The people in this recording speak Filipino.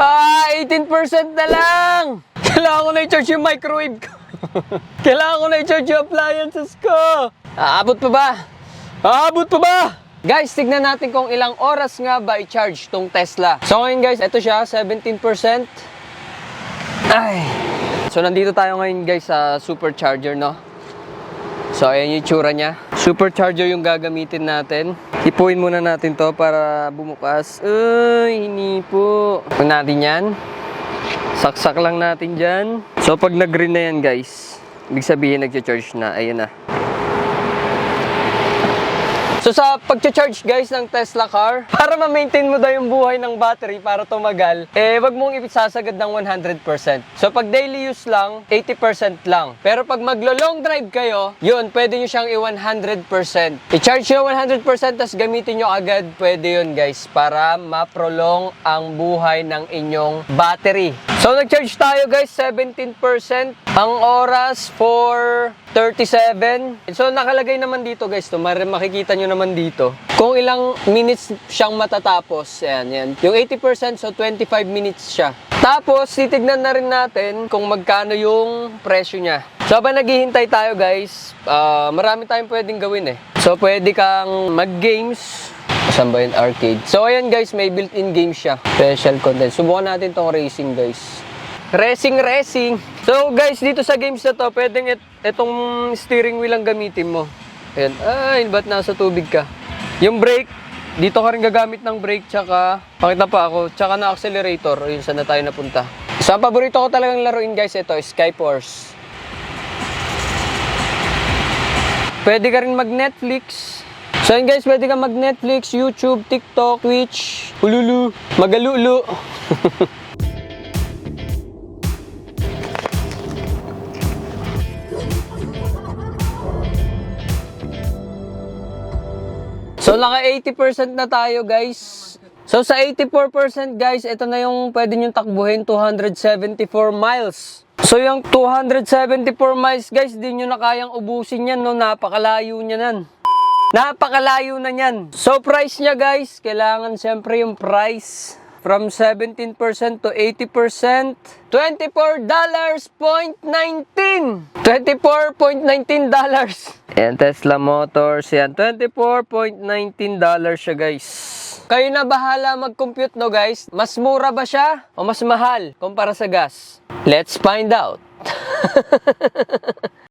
Ah, 18% na lang! Kailangan ko na i-charge yung microwave ko. Kailangan ko na i-charge yung appliances ko. Aabot pa ba? Aabot pa ba? Guys, tignan natin kung ilang oras nga ba i-charge tong Tesla. So ngayon guys, ito siya, 17%. Ay. So nandito tayo ngayon guys sa supercharger, no? So ayan yung itsura niya. Supercharger yung gagamitin natin. Ipuin muna natin to para bumukas. Ay, hindi po. Pag natin yan. Saksak lang natin dyan. So pag nag-green na yan guys, ibig sabihin nag-charge na. Ayun na. So sa pag-charge guys ng Tesla car, para ma-maintain mo daw yung buhay ng battery para tumagal, eh wag mong ipitsasagad ng 100%. So pag daily use lang, 80% lang. Pero pag maglo-long drive kayo, yun, pwede nyo siyang i-100%. I-charge nyo 100% tapos gamitin nyo agad, pwede yun guys, para ma-prolong ang buhay ng inyong battery. So nag-charge tayo guys, 17%. Ang oras for 37. So nakalagay naman dito guys, to, makikita nyo naman dito. Kung ilang minutes siyang matatapos, yan, yan. Yung 80%, so 25 minutes siya. Tapos, titignan na rin natin kung magkano yung presyo niya. So, habang naghihintay tayo guys, ah, marami tayong pwedeng gawin eh. So, pwede kang mag-games, Saan ba yung arcade? So, ayan guys, may built-in game siya. Special content. Subukan natin tong racing guys. Racing, racing. So guys, dito sa games na to, pwedeng it, itong steering wheel ang gamitin mo. Ayan. Ay, ba't nasa tubig ka? Yung brake, dito ka rin gagamit ng brake, tsaka, pakita pa ako, tsaka na accelerator. Ayun, saan na tayo napunta. So, ang paborito ko talagang laruin guys, ito, Skyforce. Pwede ka rin mag-Netflix. So yun guys, pwede ka mag-Netflix, YouTube, TikTok, Twitch, Hululu, Magalulu. So naka 80% na tayo guys. So sa 84% guys, ito na yung pwede nyo takbuhin 274 miles. So yung 274 miles guys, di nyo na kayang ubusin yan no, napakalayo niya nan. Napakalayo na niyan. So price niya guys, kailangan siyempre yung price from 17% to 80%. $24.19. $24.19 dollars. Yan, Tesla Motors. Yan, $24.19 dollars siya guys. Kayo na bahala mag-compute no guys. Mas mura ba siya o mas mahal kumpara sa gas? Let's find out.